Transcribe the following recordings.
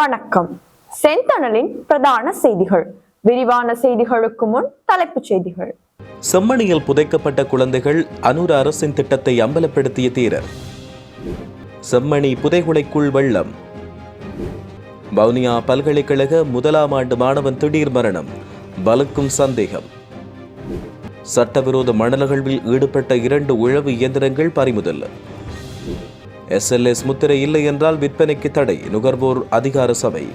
வணக்கம். செந்தணலின் பிரதான செய்திகள். விரிவான செய்திகளுக்கு முன் தலைப்புச் செய்திகள். செம்மணியில் புதைக்கப்பட்ட குழந்தைகள் அனூர் அரசின் திட்டத்தை அம்பலப்படுத்திய தீரர். செம்மணி புதைகுலைக்குள் வெள்ளம். வவுனியா பல்கலைக்கழக முதலாம் ஆண்டு மாணவன் திடீர் மரணம். வலுக்கும் சந்தேகம். சட்டவிரோத மணலகழ்வில் ஈடுபட்ட இரண்டு உழவு இயந்திரங்கள் பறிமுதல். எஸ்எல்எஸ் முத்திரை இல்லை என்றால் விற்பனைக்கு தடை நுகர்வோர் அதிகார சபை.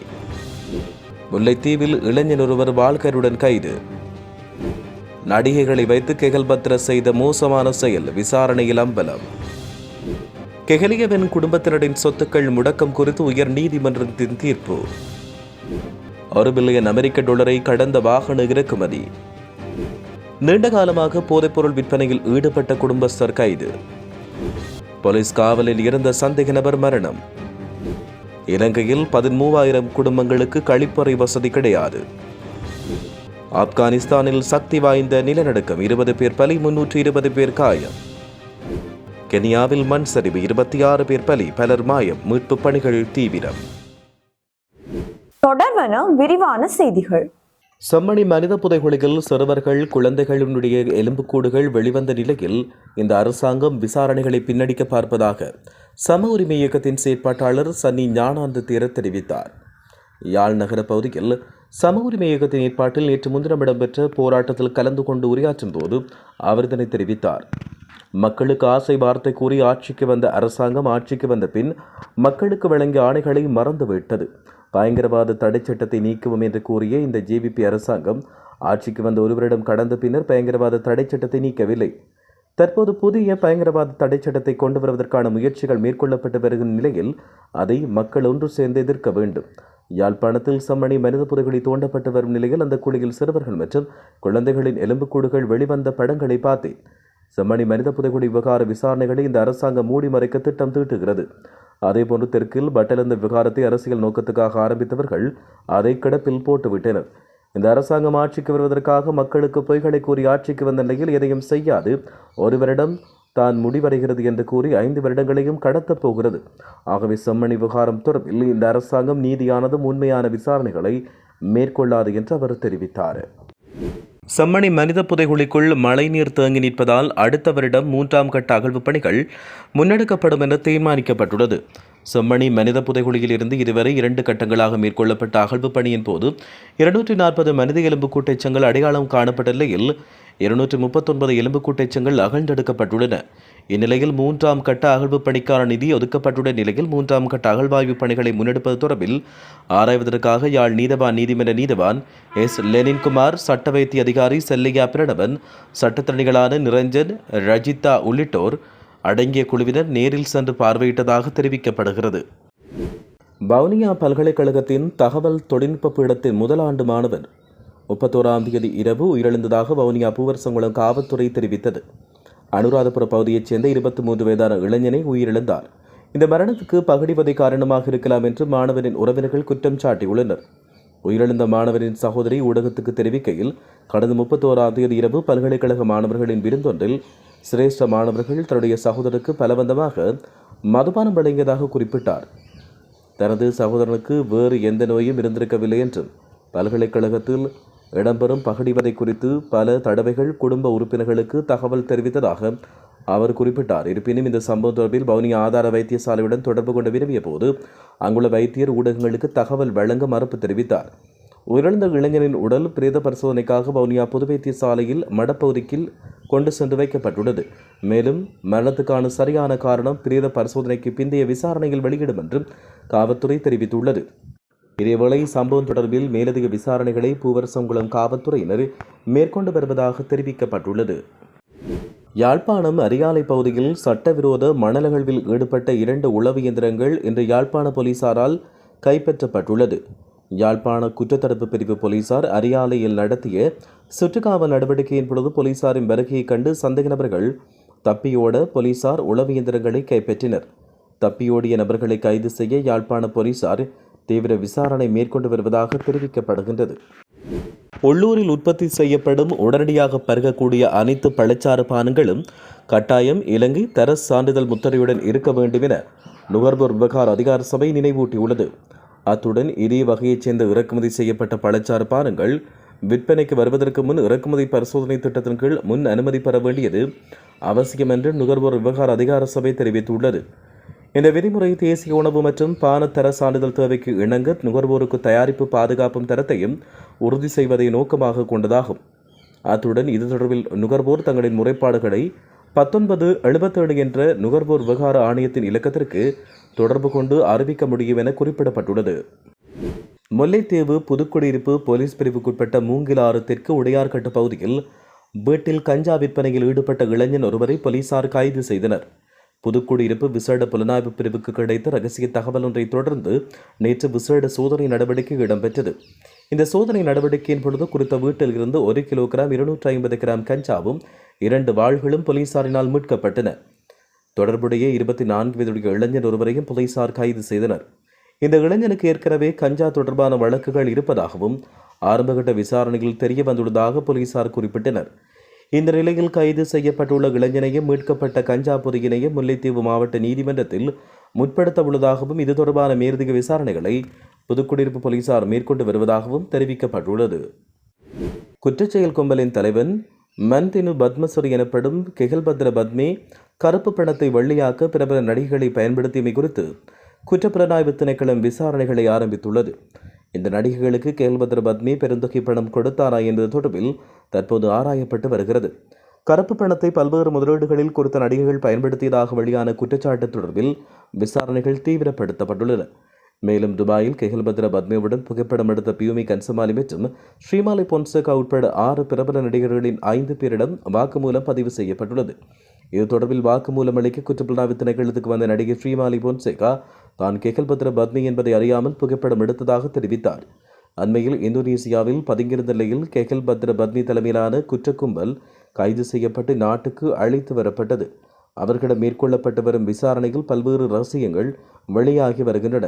முல்லைத்தீவில் இளைஞர் ஒருவர் வாழ்கருடன் கைது. நடிகைகளை வைத்து கெகல்பத்ர செய்த மோசமான செயல் விசாரணையில் அம்பலம். கெகலியவின் குடும்பத்தினரின் சொத்துக்கள் முடக்கம் குறித்து உயர் நீதிமன்றத்தின் தீர்ப்பு. ஒரு பில்லியன் அமெரிக்க டாலரை கடந்த வாகன இறக்குமதி. நீண்ட காலமாக போதைப்பொருள் விற்பனையில் ஈடுபட்ட குடும்பஸ்தர் கைது. போலீஸ் காவலில் இருந்த சந்தேக நபர் மரணம். இலங்கையில் பதிமூவாயிரம் குடும்பங்களுக்கு கழிப்பறை வசதி கிடையாது. ஆப்கானிஸ்தானில் சக்தி வாய்ந்த நிலநடுக்கம் இருபது பேர் பலி முன்னூற்றி இருபது பேர் காயம். கெனியாவில் மண் சரிவு இருபத்தி ஆறு பேர் பலி பலர் மாயம் மீட்பு பணிகள் தீவிரம். தொடர்வன விரிவான செய்திகள். செம்மணி மனித புதைகுழியில் சிறுவர்கள் குழந்தைகளினுடைய எலும்புக்கூடுகள் வெளிவந்த நிலையில் இந்த அரசாங்கம் விசாரணைகளை பின்னடிக்க பார்ப்பதாக சம உரிமை இயக்கத்தின் செயற்பாட்டாளர் சன்னி ஞானாந்த தேரர் தெரிவித்தார். யாழ் நகர பகுதியில் சம உரிமை இயக்கத்தின் ஏற்பாட்டில் நேற்று முன்தினம் இடம்பெற்ற போராட்டத்தில் கலந்து கொண்டு உரையாற்றும் போது அவர் இதனை தெரிவித்தார். மக்களுக்கு ஆசை வார்த்தை கூறி ஆட்சிக்கு வந்த அரசாங்கம் ஆட்சிக்கு வந்த பின் மக்களுக்கு வழங்கிய ஆணைகளை மறந்துவிட்டது. பயங்கரவாத தடைச் சட்டத்தை நீக்குவோம் என்று கூறிய இந்த ஜேவிபி அரசாங்கம் ஆட்சிக்கு வந்த ஒரு வருடம் கடந்த பின்னர் பயங்கரவாத தடைச் சட்டத்தை நீக்கவில்லை. தற்போது புதிய பயங்கரவாத தடைச்சட்டத்தை கொண்டு வருவதற்கான முயற்சிகள் மேற்கொள்ளப்பட்டு வருகிற நிலையில் அதை மக்கள் ஒன்று சேர்ந்து எதிர்க்க வேண்டும். யாழ்ப்பாணத்தில் சம்மணி மனித புதைகுழி தோண்டப்பட்டு வரும் நிலையில் அந்த குழியில் சிறுவர்கள் மற்றும் குழந்தைகளின் எலும்புக்கூடுகள் வெளிவந்த படங்களை பார்த்தேன். செம்மணி மனித புதைகுடி விவகார விசாரணைகளை இந்த அரசாங்கம் மூடி மறைக்க திட்டம் தீட்டுகிறது. அதேபோன்று தெற்கில் பட்டலந்த விவகாரத்தை அரசியல் நோக்கத்துக்காக ஆரம்பித்தவர்கள் அதை கிடப்பில் போட்டுவிட்டனர். இந்த அரசாங்கம் ஆட்சிக்கு வருவதற்காக மக்களுக்கு பொய்களை கூறி ஆட்சிக்கு வந்த நிலையில் எதையும் செய்யாது. ஒரு வருடம் தான் முடிவடைகிறது என்று கூறி ஐந்து வருடங்களையும் கடத்தப் போகிறது. ஆகவே செம்மணி விவகாரம் தொடர்பில் இந்த அரசாங்கம் நீதியானதும் உண்மையான விசாரணைகளை மேற்கொள்ளாது என்று அவர் தெரிவித்தார். செம்மணி மனித புதைகுழிக்குள் மழைநீர் தேங்கி நிற்பதால் அடுத்த வருடம் மூன்றாம் கட்ட அகழ்வுப் பணிகள் முன்னெடுக்கப்படும் என தீர்மானிக்கப்பட்டுள்ளது. செம்மணி மனித புதைகுழியில் இருந்து இதுவரை இரண்டு கட்டங்களாக மேற்கொள்ளப்பட்ட அகழ்வுப் பணியின் போது இருநூற்றி நாற்பது மனித எலும்புக்கூட்டு எச்சங்கள் அடையாளம் காணப்பட்ட நிலையில் இருநூற்றி முப்பத்தொன்பது எலும்புக்கூட்டு எச்சங்கள் அகழ்ந்தெடுக்கப்பட்டுள்ளன. இந்நிலையில் மூன்றாம் கட்ட அகழ்வுப் பணிக்கான நிதி ஒதுக்கப்பட்டுள்ள நிலையில் மூன்றாம் கட்ட அகழ்வாய்வு பணிகளை முன்னெடுப்பது தொடர்பில் ஆராய்வதற்காக யாழ் நீதவான் நீதிமன்ற நீதவான் எஸ். லெனின்குமார் சட்ட வைத்திய அதிகாரி செல்லையா பிரணவன் சட்டத்தரணிகளான நிரஞ்சன் ரஜிதா உள்ளிட்டோர் அடங்கிய குழுவினர் நேரில் சென்று பார்வையிட்டதாக தெரிவிக்கப்படுகிறது. வவுனியா பல்கலைக்கழகத்தின் தகவல் தொழில்நுட்ப பீடத்தின் முதலாண்டு மாணவர் முப்பத்தோராம் தேதி இரவு உயிரிழந்ததாக வவுனியா பூவரசங்குளம் காவல்துறை தெரிவித்தது. அனுராதபுர பகுதியைச் சேர்ந்த இருபத்தி மூன்று வயதான இளைஞனை உயிரிழந்தார். இந்த மரணத்துக்கு பகடிவதை காரணமாக இருக்கலாம் என்று மாணவரின் உறவினர்கள் குற்றம் சாட்டியுள்ளனர். உயிரிழந்த மாணவரின் சகோதரி ஊடகத்துக்கு தெரிவிக்கையில் கடந்த முப்பத்தோராம் தேதி இரவு பல்கலைக்கழக மாணவர்களின் விருந்தொன்றில் சிரேஷ்ட மாணவர்கள் தன்னுடைய சகோதரருக்கு பலவந்தமாக மதுபானம் வழங்கியதாக குறிப்பிட்டார். தனது சகோதரனுக்கு வேறு எந்த நோயும் இருந்திருக்கவில்லை என்றும் பல்கலைக்கழகத்தில் இடம்பெறும் பகடிவதை குறித்து பல தடவைகள் குடும்ப உறுப்பினர்களுக்கு தகவல் தெரிவித்ததாக அவர் குறிப்பிட்டார். இருப்பினும் இந்த சம்பவம் தொடர்பில் வவுனியா ஆதார வைத்தியசாலையுடன் தொடர்பு கொண்டு வினவிய போது அங்குள்ள வைத்தியர் ஊடகங்களுக்கு தகவல் வழங்க மறுப்பு தெரிவித்தார். உயிரிழந்த இளைஞரின் உடல் பிரேத பரிசோதனைக்காக வவுனியா பொது வைத்தியசாலையில் மடப்பகுதிக்கில் கொண்டு சென்று வைக்கப்பட்டுள்ளது. மேலும் மரணத்துக்கான சரியான காரணம் பிரேத பரிசோதனைக்கு பிந்தைய விசாரணையில் வெளியிடும் என்றும் காவல்துறை தெரிவித்துள்ளது. இதேவேளை சம்பவம் தொடர்பில் மேலதிக விசாரணைகளை பூவரசங்குளம் காவல்துறையினர் மேற்கொண்டு வருவதாக தெரிவிக்கப்பட்டுள்ளது. யாழ்ப்பாணம் அரியாலை பகுதியில் சட்டவிரோத மணலகழ்வில் ஈடுபட்ட இரண்டு உளவு இயந்திரங்கள் இன்று யாழ்ப்பாண போலீசாரால் கைப்பற்றப்பட்டுள்ளது. யாழ்ப்பாண குற்றத்தடுப்பு பிரிவு போலீசார் அரியாலையில் நடத்திய சுற்றுக்காவல் நடவடிக்கையின் பொழுது போலீசாரின் வருகையைக் கண்டு சந்தேக நபர்கள் தப்பியோட போலீசார் உளவு இயந்திரங்களை கைப்பற்றினர். தப்பியோடிய நபர்களை கைது செய்ய யாழ்ப்பாண போலீசார் தீவிர விசாரணை மேற்கொண்டு வருவதாக தெரிவிக்கப்படுகின்றது. உள்ளூரில் உற்பத்தி செய்யப்படும் உடனடியாக பருகக்கூடிய அனைத்து பழச்சாறு பானங்களும் கட்டாயம் இலங்கை தர சான்றிதழ் முத்திரையுடன் இருக்க வேண்டும் என நுகர்வோர் விவகார அதிகார சபை நினைவூட்டியுள்ளது. அத்துடன் இதே வகையைச் சேர்ந்த இறக்குமதி செய்யப்பட்ட பழச்சாறு பானங்கள் விற்பனைக்கு வருவதற்கு முன் இறக்குமதி பரிசோதனை திட்டத்தின் கீழ் முன் அனுமதி பெற வேண்டியது அவசியம் என்று நுகர்வோர் விவகார அதிகார சபை தெரிவித்துள்ளது. இந்த விதிமுறை தேசிய உணவு மற்றும் பானத்தர சான்றிதழ் தேவைக்கு இணங்க நுகர்வோருக்கு தயாரிப்பு பாதுகாப்பும் தரத்தையும் உறுதி செய்வதை நோக்கமாக கொண்டதாகும். அத்துடன் இது தொடர்பில் நுகர்வோர் தங்களின் முறைப்பாடுகளை பத்தொன்பது எழுபத்தேழு என்ற நுகர்வோர் விவகார ஆணையத்தின் இலக்கத்திற்கு தொடர்பு கொண்டு அறிவிக்க முடியும் என குறிப்பிடப்பட்டுள்ளது. முல்லைத்தீவு புதுக்குடியிருப்பு போலீஸ் பிரிவுக்குட்பட்ட மூங்கிலாறு தெற்கு உடையார்கட்டு பகுதியில் வீட்டில் கஞ்சா விற்பனையில் ஈடுபட்ட இளைஞன் ஒருவரை போலீசார் கைது செய்தனர். புதுக்குடியிருப்பு விசேட புலனாய்வு பிரிவுக்கு கிடைத்த ரகசிய தகவல் ஒன்றை தொடர்ந்து நேற்று விசேட சோதனை நடவடிக்கை இடம்பெற்றது. இந்த சோதனை நடவடிக்கையின் பொழுது குறித்த வீட்டில் இருந்து ஒரு கிலோகிராம் இருநூற்றி ஐம்பது கிராம் கஞ்சாவும் இரண்டு வாள்களும் போலீசாரினால் மீட்கப்பட்டன. தொடர்புடைய இருபத்தி நான்கு வயதுடைய இளைஞர் ஒருவரையும் போலீசார் கைது செய்தனர். இந்த இளைஞனுக்கு ஏற்கனவே கஞ்சா தொடர்பான வழக்குகள் இருப்பதாகவும் ஆரம்பகட்ட விசாரணையில் தெரிய வந்துள்ளதாக போலீசார் குறிப்பிட்டனர். இந்த நிலையில் கைது செய்யப்பட்டுள்ள இளைஞனையும் மீட்கப்பட்ட கஞ்சா பொறியினையும் முல்லைத்தீவு மாவட்ட நீதிமன்றத்தில் முற்படுத்த உள்ளதாகவும் இது தொடர்பான மேலதிக விசாரணைகளை புதுக்குடியிருப்பு போலீசார் மேற்கொண்டு வருவதாகவும் தெரிவிக்கப்பட்டுள்ளது. குற்றச்செயல் கும்பலின் தலைவன் மந்தினு பத்மஸ்வரி எனப்படும் கெகல்பத்ர பத்மே கருப்பு பணத்தை வெள்ளியாக்க பிரபல நடிகைகளை பயன்படுத்தியமை குறித்து குற்றப்புலனாய்வு திணைக்களம் விசாரணைகளை ஆரம்பித்துள்ளது. இந்த நடிகைகளுக்கு கேல்பத்ர பத்மி பெருந்தொகை பணம் கொடுத்தாரா என்பது தொடர்பில் தற்போது ஆராயப்பட்டு வருகிறது. கருப்பு பணத்தை பல்வேறு முதலீடுகளில் குறித்த நடிகைகள் பயன்படுத்தியதாக வெளியான குற்றச்சாட்டு தொடர்பில் விசாரணைகள் தீவிரப்படுத்தப்பட்டுள்ளன. மேலும் துபாயில் கெஹல்பத்ர பத்மியுடன் புகைப்படம் எடுத்த பியூமி கன்சமாலி மற்றும் ஸ்ரீமாலி பொன்சேகா உட்பட ஆறு பிரபல நடிகர்களின் ஐந்து பேரிடம் வாக்குமூலம் பதிவு செய்யப்பட்டுள்ளது. இது தொடர்பில் வாக்குமூலம் அளிக்க குற்றப்புலனாய்வு திணைக்களத்துக்கு வந்த நடிகை ஸ்ரீமாலி பொன்சேகா தான் கேகல்பத்ர பத்மி என்பதை அறியாமல் புகைப்படம் எடுத்ததாக தெரிவித்தார். அண்மையில் இந்தோனேசியாவில் பதுங்கியிருந்த நிலையில் கேகல்பத்ர பத்மி தலைமையிலான குற்றக்கும்பல் கைது செய்யப்பட்டு நாட்டுக்கு அழைத்து வரப்பட்டது. அவர்களிடம் மேற்கொள்ளப்பட்டு வரும் விசாரணையில் பல்வேறு ரகசியங்கள் வெளியாகி வருகின்றன.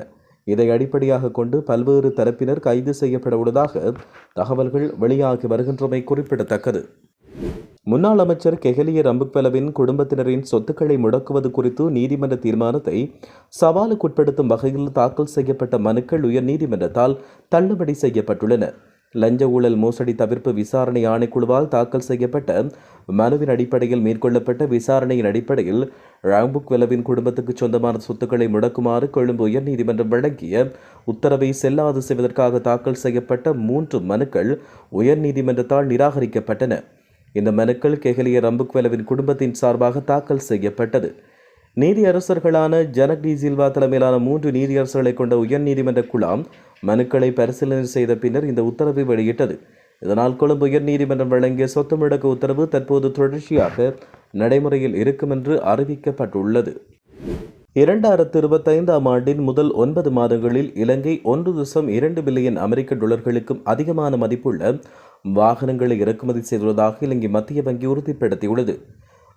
இதை அடிப்படையாக கொண்டு பல்வேறு தரப்பினர் கைது செய்யப்பட உள்ளதாக தகவல்கள் வெளியாகி வருகின்றமை குறிப்பிடத்தக்கது. முன்னாள் அமைச்சர் கெஹலிய ரம்புக்வெலவின் குடும்பத்தினரின் சொத்துக்களை முடக்குவது குறித்து நீதிமன்ற தீர்மானத்தை சவாலுக்குட்படுத்தும் வகையில் தாக்கல் செய்யப்பட்ட மனுக்கள் உயர்நீதிமன்றத்தால் தள்ளுபடி செய்யப்பட்டுள்ளன. லஞ்ச ஊழல் மோசடி தவிர்ப்பு விசாரணை ஆணைக்குழுவால் தாக்கல் செய்யப்பட்ட மனுவின் அடிப்படையில் மேற்கொள்ளப்பட்ட விசாரணையின் அடிப்படையில் ராம்புக் வெலவின் குடும்பத்துக்கு சொந்தமான சொத்துக்களை முடக்குமாறு கொழும்பு உயர்நீதிமன்றம் வழங்கிய உத்தரவை செல்லாது செய்வதற்காக தாக்கல் செய்யப்பட்ட மூன்று மனுக்கள் உயர்நீதிமன்றத்தால் நிராகரிக்கப்பட்டன. இந்த மனுக்கள் கெஹலிய ரம்புக்வெலவின் குடும்பத்தின் சார்பாக தாக்கல் செய்யப்பட்டது. நீதியரசர்களான ஜனக் டி சில்வா தலைமையிலான மூன்று நீதியரசர்களை கொண்ட உயர்நீதிமன்ற குழாம் மனுக்களை பரிசீலனை செய்த பின்னர் இந்த உத்தரவை வெளியிட்டது. இதனால் கொழும்பு உயர்நீதிமன்றம் வழங்கிய சொத்து முடக்க உத்தரவு தற்போது தொடர்ச்சியாக நடைமுறையில் இருக்கும் என்று அறிவிக்கப்பட்டுள்ளது. இரண்டாயிரத்து இருபத்தைந்தாம் ஆண்டின் முதல் ஒன்பது மாதங்களில் இலங்கை ஒன்று தசம் இரண்டு பில்லியன் அமெரிக்க டாலர்களுக்கும் அதிகமான மதிப்புள்ள வாகனங்களை இறக்குமதி செய்துள்ளதாக இலங்கை மத்திய வங்கி உறுதிப்படுத்தியுள்ளது.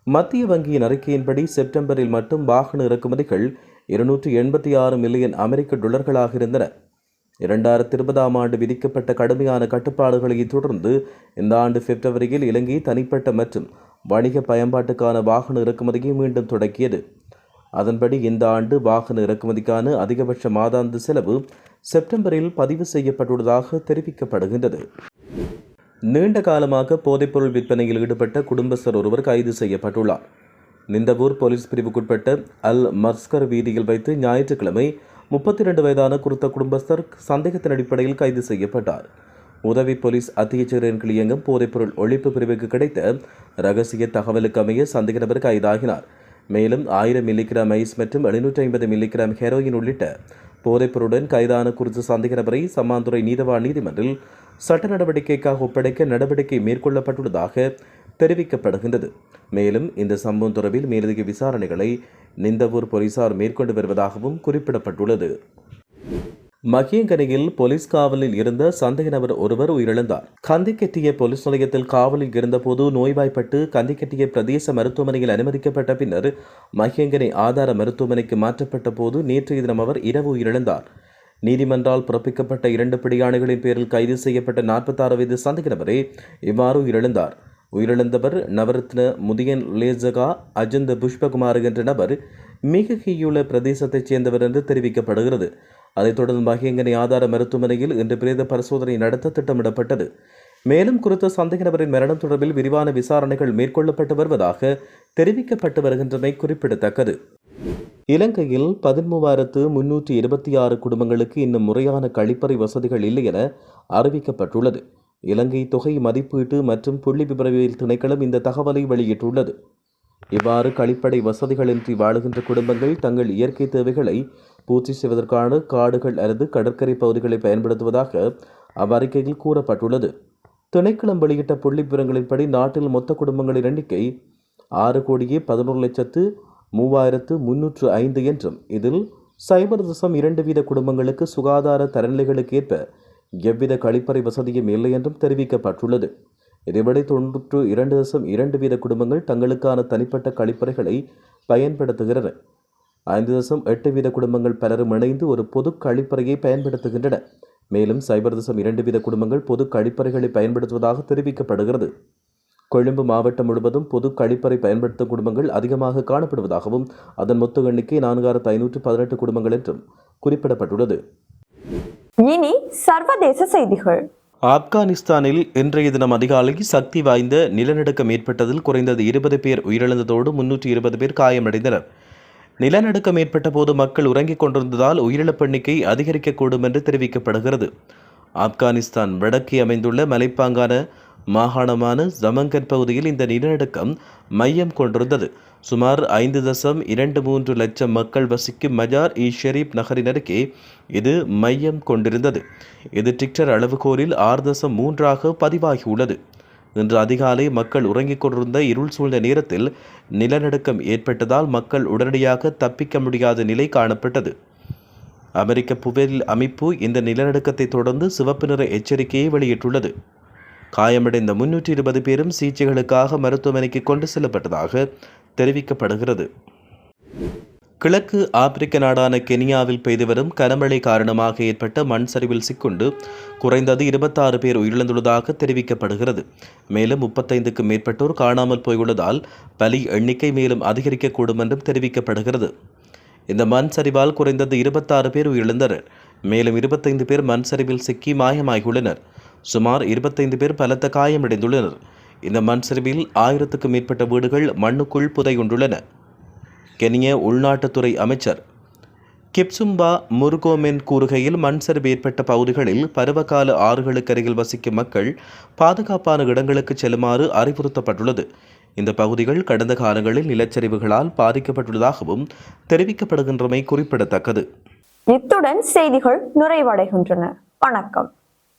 மத்திய வங்கியின் அறிக்கையின்படி செப்டம்பரில் மட்டும் வாகன இறக்குமதிகள் இருநூற்றி எண்பத்தி ஆறு மில்லியன் அமெரிக்க டாலர்களாக இருந்தன. இரண்டாயிரத்தி இருபதாம் ஆண்டு விதிக்கப்பட்ட கடுமையான கட்டுப்பாடுகளை தொடர்ந்து இந்த ஆண்டு பிப்ரவரியில் இலங்கை தனிப்பட்ட மற்றும் வணிக பயன்பாட்டுக்கான வாகன இறக்குமதியை மீண்டும் தொடங்கியது அதன்படி இந்த ஆண்டு வாகன இறக்குமதிக்கான அதிகபட்ச மாதாந்த செலவு செப்டம்பரில் பதிவு செய்யப்பட்டுள்ளதாக தெரிவிக்கப்படுகின்றது. நீண்ட காலமாக போதைப்பொருள் விற்பனையில் ஈடுபட்ட குடும்பஸ்தர் ஒருவர் கைது செய்யப்பட்டுள்ளார். நிந்தவூர் போலீஸ் பிரிவுக்குட்பட்ட அல் மஸ்கர் வீதியில் வைத்து ஞாயிற்றுக்கிழமை முப்பத்தி இரண்டு வயதான குறித்த குடும்பஸ்தர் சந்தேகத்தின் அடிப்படையில் கைது செய்யப்பட்டார். உதவி போலீஸ் அத்தியட்சரின் கிளியங்கம் போதைப்பொருள் ஒழிப்பு பிரிவுக்கு கிடைத்த ரகசிய தகவலுக்கு அமைய சந்தேக நபர் கைதாகினார். மேலும் ஆயிரம் மில்லிகிராம் ஐஸ் மற்றும் எழுநூற்றி ஐம்பது மில்லிகிராம் ஹெரோயின் உள்ளிட்ட போதைப்பொருடன் கைதான குறித்த சந்தேக நபரை சம்மாந்துறை நீதவான் நீதிமன்றில் சட்ட நடவடிக்கைக்காக ஒப்படைக்க நடவடிக்கை மேற்கொள்ளப்பட்டுள்ளதாக தெரிவிக்கப்படுகின்றது. மேலும் இந்த சம்பவம் தொடர்பில் மேலதிக விசாரணைகளை நிந்தவூர் போலீசார் மேற்கொண்டு வருவதாகவும் குறிப்பிடப்பட்டுள்ளது. மகியங்கரையில் போலீஸ் காவலில் இருந்த சந்தேக நபர் ஒருவர் உயிரிழந்தார். கந்திக்கெட்டிய போலீஸ் நிலையத்தில் காவலில் இருந்தபோது நோய்வாய்ப்பட்டு கந்திக்கெட்டிய பிரதேச மருத்துவமனையில் அனுமதிக்கப்பட்ட பின்னர் மகியங்கரை ஆதார மருத்துவமனைக்கு மாற்றப்பட்ட போது நேற்றைய தினம் அவர் இரவு உயிரிழந்தார். நீதிமன்றால் பிறப்பிக்கப்பட்ட இரண்டு பிடியாணைகளின் பேரில் கைது செய்யப்பட்ட நாற்பத்தாறு வயது சந்தேக நபரே இவ்வாறு உயிரிழந்தார். உயிரிழந்தவர் நவரத்ன முதியன் லேசகா அஜந்த புஷ்பகுமார் என்ற நபர் மிகஹியுள்ள பிரதேசத்தைச் சேர்ந்தவர் என்று தெரிவிக்கப்படுகிறது. அதைத் தொடர்ந்து மகியங்கனி ஆதார மருத்துவமனையில் இன்று பிரேத பரிசோதனை நடத்த திட்டமிடப்பட்டது. மேலும் குறித்த சந்தேக நபரின் மரணம் தொடர்பில் விரிவான விசாரணைகள் மேற்கொள்ளப்பட்டு வருவதாக தெரிவிக்கப்பட்டு வருகின்றமை குறிப்பிடத்தக்கது. இலங்கையில் பதிமூவாயிரத்து முன்னூற்றி இருபத்தி ஆறு குடும்பங்களுக்கு இன்னும் முறையான கழிப்பறை வசதிகள் இல்லை என அறிவிக்கப்பட்டுள்ளது. இலங்கை தொகை மதிப்பீட்டு மற்றும் புள்ளி விபரவியல் திணைக்களம் இந்த தகவலை வெளியிட்டுள்ளது. இவ்வாறு கழிப்படை வசதிகளின்றி வாழுகின்ற குடும்பங்கள் தங்கள் இயற்கை தேவைகளை பூச்சி செய்வதற்கான காடுகள் அல்லது கடற்கரை பகுதிகளை பயன்படுத்துவதாக அவ்வறிக்கையில் கூறப்பட்டுள்ளது. திணைக்களம் வெளியிட்ட புள்ளி விவரங்களின்படி நாட்டில் மொத்த குடும்பங்களின் எண்ணிக்கை ஆறு கோடியே பதினோரு லட்சத்து மூவாயிரத்து முன்னூற்று ஐந்து என்றும் இதில் சைபர் தசம் இரண்டு வீத குடும்பங்களுக்கு சுகாதார தரநிலைகளுக்கு ஏற்ப எவ்வித கழிப்பறை வசதியும் இல்லை என்றும் தெரிவிக்கப்பட்டுள்ளது. இதேபடி தொன்னூற்று இரண்டு தசம் இரண்டு வீத குடும்பங்கள் தங்களுக்கான தனிப்பட்ட கழிப்பறைகளை பயன்படுத்துகின்றன. ஐந்து தசம் எட்டு வீத குடும்பங்கள் பலரும் இணைந்து ஒரு பொது கழிப்பறையை பயன்படுத்துகின்றன. மேலும் சைபர் தசம் இரண்டு வீத குடும்பங்கள் பொது கழிப்பறைகளை பயன்படுத்துவதாக தெரிவிக்கப்படுகிறது. கொழும்பு மாவட்டம் முழுவதும் பொது கழிப்பறை பயன்படுத்தும் குடும்பங்கள் அதிகமாக காணப்படுவதாகவும் அதன் மொத்த எண்ணிக்கை நான்காயிரத்து ஐநூற்று பதினெட்டு குடும்பங்கள் என்றும் குறிப்பிடப்பட்டுள்ளது. இனி சர்வதேச செய்திகள். ஆப்கானிஸ்தானில் இன்றைய தினம் அதிகாலை சக்தி வாய்ந்த நிலநடுக்கம் ஏற்பட்டதில் குறைந்தது இருபது பேர் உயிரிழந்ததோடு முன்னூற்றி இருபது பேர் காயமடைந்தனர். நிலநடுக்கம் ஏற்பட்ட போது மக்கள் உறங்கிக் கொண்டிருந்ததால் உயிரிழப்பு எண்ணிக்கை அதிகரிக்கக்கூடும் என்று தெரிவிக்கப்படுகிறது. ஆப்கானிஸ்தான் வடக்கே அமைந்துள்ள மலைப்பாங்கான மாகாணமான ஜமங்கன் பகுதியில் இந்த நிலநடுக்கம் மையம் கொண்டிருந்தது. சுமார் ஐந்து தசம் இரண்டு மூன்று லட்சம் மக்கள் வசிக்கும் மஜார் இ ஷெரீப் நகரின் அருகே இது மையம் கொண்டிருந்தது. இது டிக்டர் அளவுகோலில் ஆறு தசம் மூன்றாக பதிவாகியுள்ளது. இன்று அதிகாலை மக்கள் உறங்கிக் கொண்டிருந்த இருள் சூழ்ந்த நேரத்தில் நிலநடுக்கம் ஏற்பட்டதால் மக்கள் உடனடியாக தப்பிக்க முடியாத நிலை காணப்பட்டது. அமெரிக்க புவியியல் அமைப்பு இந்த நிலநடுக்கத்தை தொடர்ந்து சிவப்பு நிற எச்சரிக்கையை வெளியிட்டுள்ளது. காயமடைந்த முன்னூற்றி இருபது பேரும் சிகிச்சைகளுக்காக மருத்துவமனைக்கு கொண்டு செல்லப்பட்டதாக தெரிவிக்கப்படுகிறது. கிழக்கு ஆப்பிரிக்க நாடான கெனியாவில் பெய்து வரும் கனமழை காரணமாக ஏற்பட்ட மண் சரிவில் சிக்குண்டு குறைந்தது இருபத்தாறு பேர் உயிரிழந்துள்ளதாக தெரிவிக்கப்படுகிறது. மேலும் முப்பத்தைந்துக்கும் மேற்பட்டோர் காணாமல் போயுள்ளதால் பலி எண்ணிக்கை மேலும் அதிகரிக்கக்கூடும் என்றும் தெரிவிக்கப்படுகிறது. இந்த மண் சரிவால் குறைந்தது இருபத்தாறு பேர் உயிரிழந்தனர். மேலும் இருபத்தைந்து பேர் மண் சரிவில் சிக்கி மாயமாகியுள்ளனர். சுமார் இருபத்தைந்து பேர் பலத்த காயமடைந்துள்ளனர். இந்த மண் சரிவில் ஆயிரத்துக்கும் மேற்பட்ட வீடுகள் மண்ணுக்குள் புதையுண்டுள்ளன கெனிய உள்நாட்டுத்துறை அமைச்சர் கிப்சும்பா முருகோமென் கூறுகையில் மண் சரிவு ஏற்பட்ட பகுதிகளில் பருவகால ஆறுகளுக்கு அருகில் வசிக்கும் மக்கள் பாதுகாப்பான இடங்களுக்கு செல்லுமாறு அறிவுறுத்தப்பட்டுள்ளது. இந்த பகுதிகள் கடந்த காலங்களில் நிலச்சரிவுகளால் பாதிக்கப்பட்டுள்ளதாகவும் தெரிவிக்கப்படுகின்றமை குறிப்பிடத்தக்கது. இத்துடன் செய்திகள் நிறைவடைகின்றன. வணக்கம்.